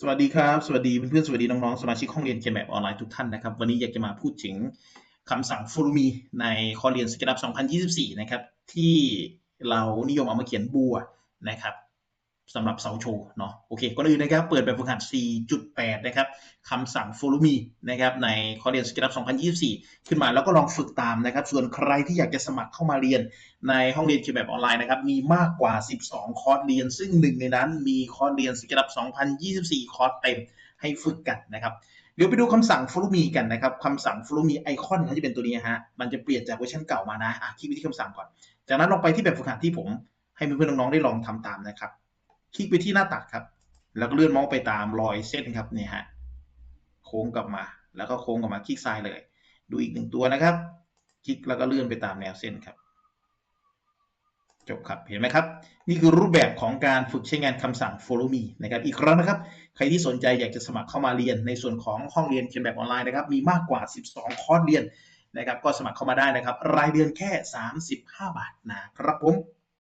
สวัสดีครับ สวัสดีเพื่อนๆสวัสดีน้องๆสมาชิกห้องเรียนเคมแมปออนไลน์ทุกท่านนะครับ วันนี้อยากจะมาพูดถึงคำสั่ง follow me ในคอร์สเรียนสกิลับ2024 นะครับ ที่เรานิยมเอามาเขียนบัวนะครับ สำหรับเสาโชว์เนาะโอเคก่อนอื่นนะครับ เปิดแบบฝึกหัด 4.8 นะครับคำสั่ง follow me นะครับในคอร์สเรียน SkillUp 2024 ขึ้นมาแล้วก็ลองฝึกตามนะครับ ส่วนใครที่อยากจะสมัครเข้ามาเรียนในห้องเรียนเขียนแบบออนไลน์นะครับ มีมากกว่า 12 คอร์สเรียน ซึ่งหนึ่งในนั้นมีคอร์สเรียนสกิลลับ2024 คอร์สเต็มให้ฝึกกันนะครับเดี๋ยวไปดูคำสั่ง follow me กันนะครับคำสั่ง follow me ไอคอนเขาจะเป็นตัวนี้ฮะมันจะเปลี่ยนจากเวอร์ชันเก่ามานะอะคลิกไปที่คำสั่งก่อน จากนั้นลองไปที่แบบฝึกหัดที่ผมให้เพื่อนๆน้องๆได้ลองทำตามนะครับ คลิกไปที่หน้าตัดครับ แล้วก็เลื่อนเมาส์ไปตามรอยเส้นครับเนี่ยฮะโค้งกลับมา แล้วก็โค้งกลับมาคลิกซ้ายเลย ดูอีกหนึ่งตัวนะครับ คลิกแล้วก็เลื่อนไปตามแนวเส้นครับ จบครับเห็นไหมครับ นี่คือรูปแบบของการฝึกใช้งานคำสั่ง follow me นะครับอีกครั้งนะครับ ใครที่สนใจอยากจะสมัครเข้ามาเรียนในส่วนของห้องเรียนเขียนแบบออนไลน์นะครับมีมากกว่า 12 คอร์สเรียนนะครับก็สมัครเข้ามาได้นะครับ รายเดือนแค่ 35 บาทนะครับผม